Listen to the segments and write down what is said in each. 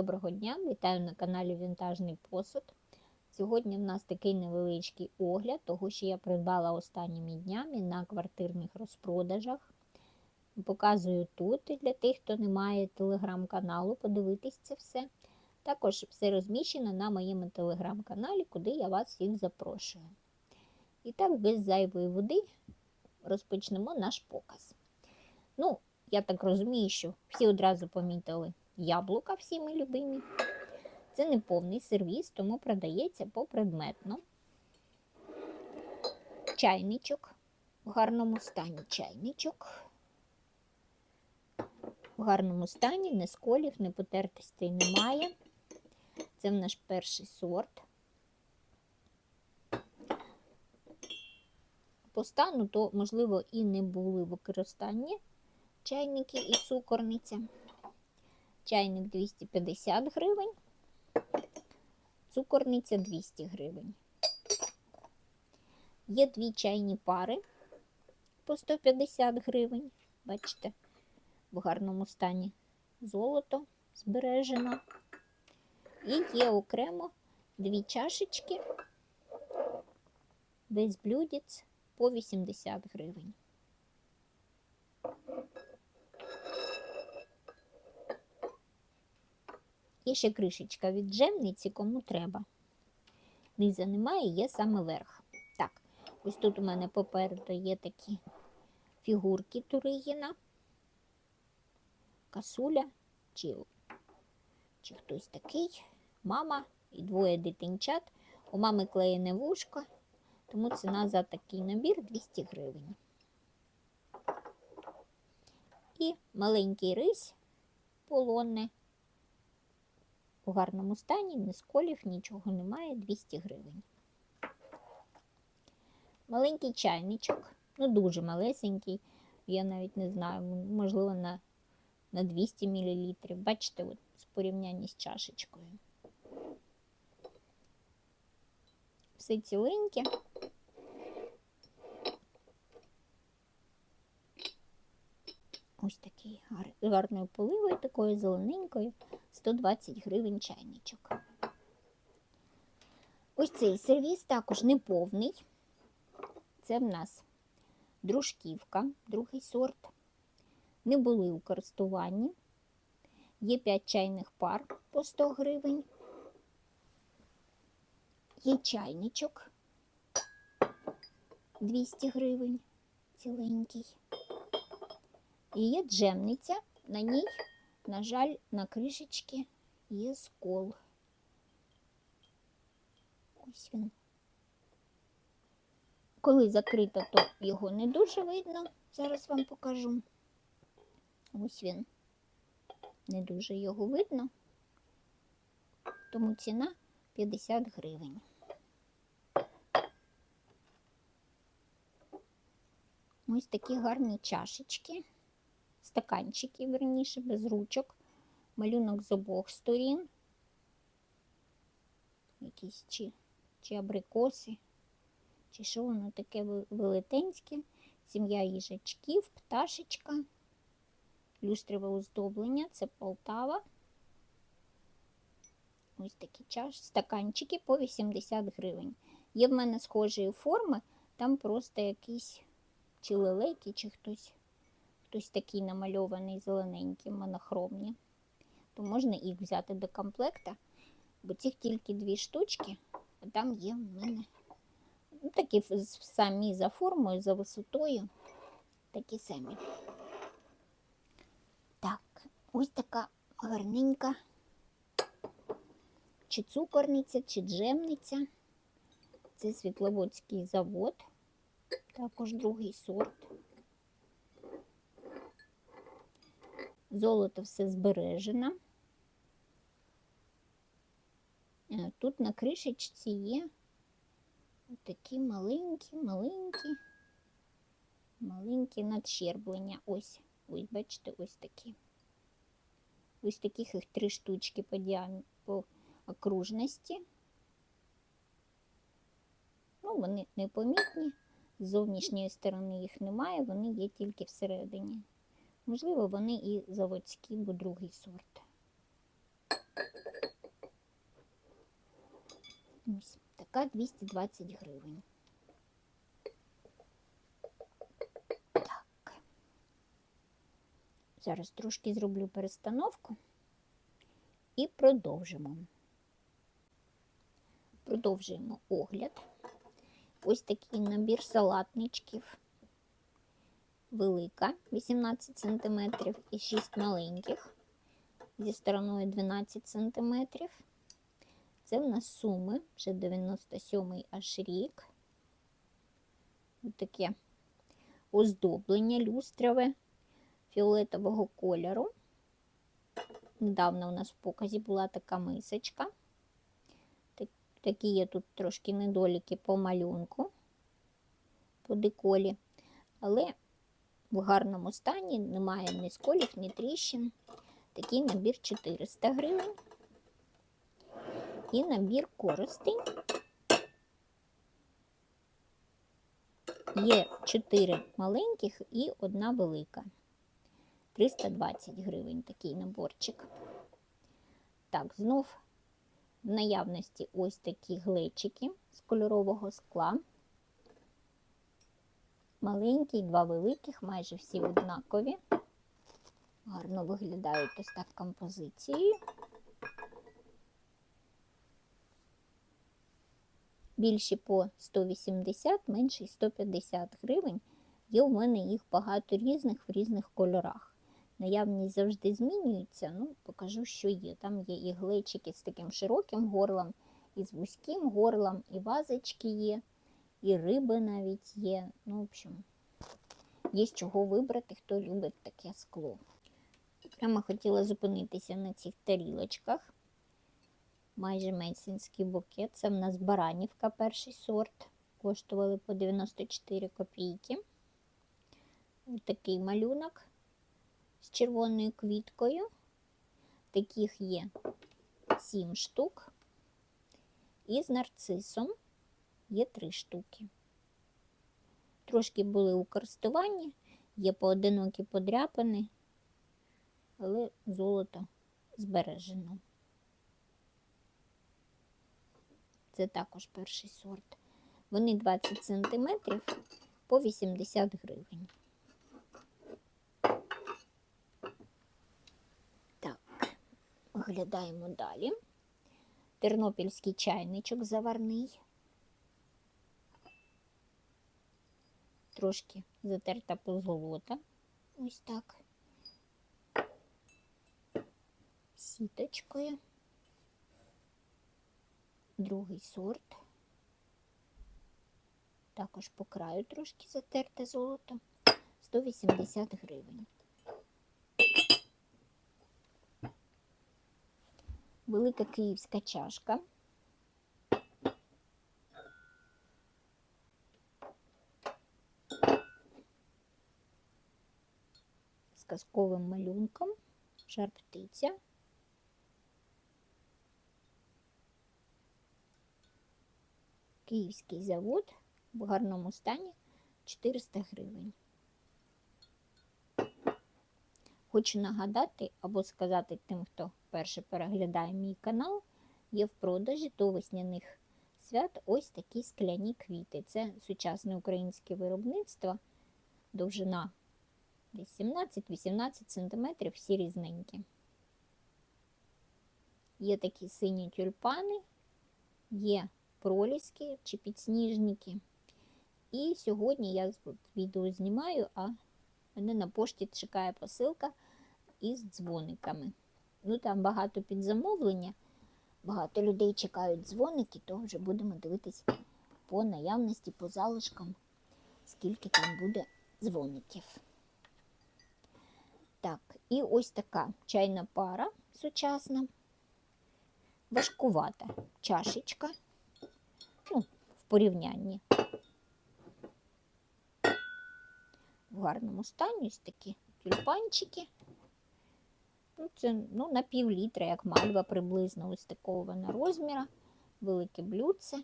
доброго дня! Вітаю на каналі Вінтажний посуд. Сьогодні в нас такий невеличкий огляд, того, що я придбала останніми днями на квартирних розпродажах. Показую тут для тих, хто не має телеграм-каналу, подивитись це все. Також все розміщено на моєму телеграм-каналі, куди я вас всіх запрошую. І так, без зайвої води розпочнемо наш показ. Ну, я так розумію, що всі одразу помітили яблука всі ми любимі. Це не повний сервіс, тому продається попредметно. Чайничок в гарному стані чайничок. В гарному стані, не сколів, не потертостей немає. Це в наш перший сорт. По стану, то, можливо, і не були використанні чайники і цукорниця. Чайник 250 гривень, цукорниця 200 гривень. Є дві чайні пари по 150 гривень. Бачите, в гарному стані золото збережено. І є окремо дві чашечки без блюдець по 80 гривень. Є ще кришечка від джемниці, кому треба. Низа немає, є саме верх. Так, ось тут у мене попереду є такі фігурки Туригіна, касуля, чи, чи хтось такий, мама і двоє дитинчат. У мами клеєне вушко, тому ціна за такий набір 200 гривень. І маленький рись полонне у гарному стані, ні сколів, нічого немає, 200 гривень. Маленький чайничок, ну дуже малесенький, я навіть не знаю, можливо, на на 200 мл. Бачите, от, з порівняння з чашечкою. Все ціленьке. Ось такий гарною поливою, такою зелененькою, 120 гривень чайничок. Ось цей сервіс також не повний. Це в нас дружківка, другий сорт. Не були у користуванні. Є 5 чайних пар по 100 гривень. Є чайничок 200 гривень, ціленький. І є джемниця, на ній, на жаль, на кришечці є скол. Ось він. Коли закрито, то його не дуже видно. Зараз вам покажу. Ось він. Не дуже його видно, тому ціна 50 гривень. Ось такі гарні чашечки стаканчики, верніше, без ручок, малюнок з обох сторін, якісь чи, чи абрикоси, чи що воно таке велетенське, сім'я їжачків, пташечка, люстрове оздоблення, це Полтава. Ось такі чаш, стаканчики по 80 гривень. Є в мене схожої форми, там просто якісь чи лелеки, чи хтось хтось такий намальований зелененький, монохромні, то можна їх взяти до комплекта, бо цих тільки дві штучки, а там є в мене ну, такі самі за формою, за висотою, такі самі. Так, ось така гарненька, чи цукорниця, чи джемниця. Це Світловодський завод, також другий сорт. Золото все збережено. Е, тут на кришечці є такі маленькі, маленькі, маленькі надщерблення. Ось, ось, бачите, ось такі. Ось таких їх три штучки по діам... по окружності. Ну, вони непомітні. З зовнішньої сторони їх немає, вони є тільки всередині. Можливо, вони і заводські, бо другий сорт. Ось така 220 гривень. Так. Зараз трошки зроблю перестановку і продовжимо. Продовжуємо огляд. Ось такий набір салатничків. Велика 18 см і 6 маленьких зі стороною 12 см. Це в нас суми, вже 97-й аж рік. Ось таке оздоблення люстрове фіолетового кольору. Недавно у нас в показі була така мисочка. Такі є тут трошки недоліки по малюнку, по деколі, але в гарному стані немає ні сколів, ні тріщин. Такий набір 400 гривень. І набір користень. Є 4 маленьких і одна велика. 320 гривень такий наборчик. Так, знов в наявності ось такі глечики з кольорового скла. Маленькі, два великих, майже всі однакові. Гарно виглядають ось так композицією. Більші по 180, менші 150 гривень. Є у мене їх багато різних в різних кольорах. Наявність завжди змінюється, ну, покажу, що є. Там є і глечики з таким широким горлом, і з вузьким горлом, і вазочки є, і риби навіть є. Ну, в общем, є з чого вибрати, хто любить таке скло. Прямо хотіла зупинитися на цих тарілочках. Майже месінський букет. Це в нас баранівка, перший сорт. Коштували по 94 копійки. Ось такий малюнок з червоною квіткою. Таких є 7 штук. І з нарцисом є 3 штуки. Трошки були у користуванні, є поодинокі подряпини, але золото збережено. Це також перший сорт. Вони 20 см по 80 гривень. Так, Оглядаємо далі. Тернопільський чайничок заварний. Трошки затерта позолота. Ось так. Сіточкою. Другий сорт. Також по краю трошки затерте золото. 180 гривень. велика київська чашка. Казковим малюнком, жар птиця. Київський завод в гарному стані 400 гривень. Хочу нагадати або сказати тим, хто вперше переглядає мій канал, є в продажі до весняних свят ось такі скляні квіти. Це сучасне українське виробництво, довжина 17-18 см, всі різненькі. Є такі сині тюльпани, є проліски чи підсніжники. І сьогодні я відео знімаю, а мене на пошті чекає посилка із дзвониками. Ну там багато підзамовлення, багато людей чекають дзвоники, то вже будемо дивитись по наявності, по залишкам, скільки там буде дзвоників. Так, і ось така чайна пара сучасна, важкувата чашечка, ну, в порівнянні. В гарному стані ось такі тюльпанчики. Ну, Це ну, на пів літра, як мальва, приблизно ось такого вона розміра, велике блюдце.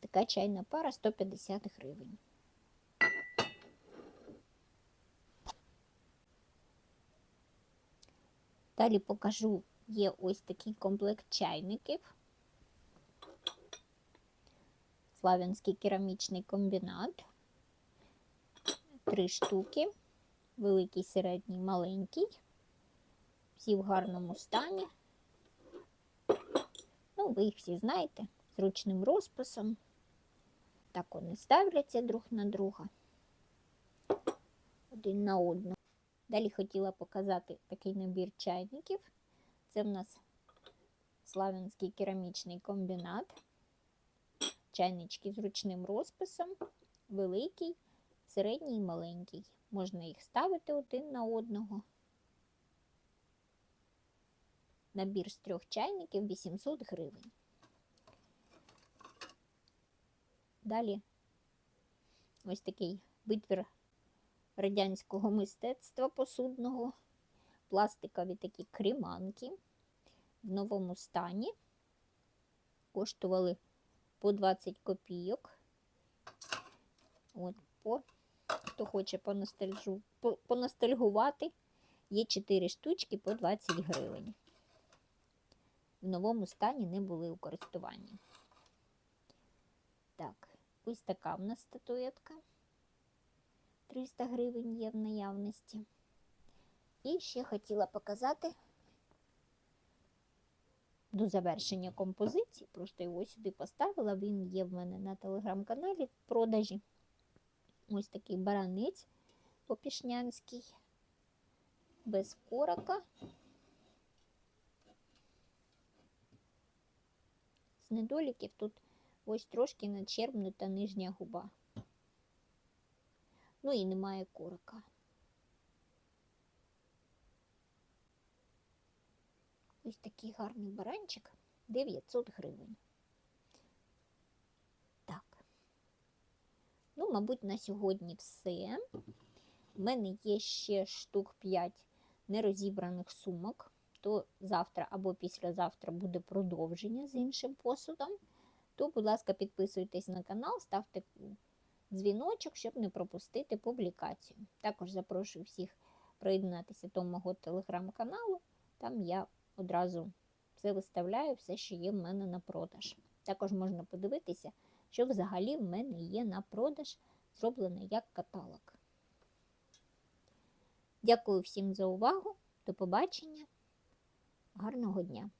Така чайна пара 150 гривень. Далі покажу є ось такий комплект чайників. Славянський керамічний комбінат. Три штуки. Великий, середній, маленький. Всі в гарному стані. Ну, ви їх всі знаєте, з ручним розписом. Так вони ставляться друг на друга. Один на одного. Далі хотіла показати такий набір чайників. Це в нас Славянський керамічний комбінат. Чайнички з ручним розписом, великий, середній і маленький. Можна їх ставити один на одного. Набір з трьох чайників 800 гривень. Далі ось такий витвір радянського мистецтва посудного, пластикові такі креманки в новому стані. Коштували по 20 копійок. От, по, хто хоче поностальжу, по, поностальгувати, є 4 штучки по 20 гривень. В новому стані не були у користуванні. Так, ось така в нас статуетка. 300 гривень є в наявності. І ще хотіла показати до завершення композиції, просто його сюди поставила, він є в мене на телеграм-каналі в продажі. Ось такий баранець попішнянський, без корока. З недоліків тут ось трошки начербнута нижня губа. Ну і немає корока. Ось такий гарний баранчик 900 гривень. Так. Ну, мабуть, на сьогодні все. У мене є ще штук 5 нерозібраних сумок. То завтра або післязавтра буде продовження з іншим посудом. То, будь ласка, підписуйтесь на канал, ставте дзвіночок, щоб не пропустити публікацію. Також запрошую всіх приєднатися до мого телеграм-каналу. Там я одразу все виставляю, все, що є в мене на продаж. Також можна подивитися, що взагалі в мене є на продаж, зроблено як каталог. Дякую всім за увагу. До побачення. Гарного дня!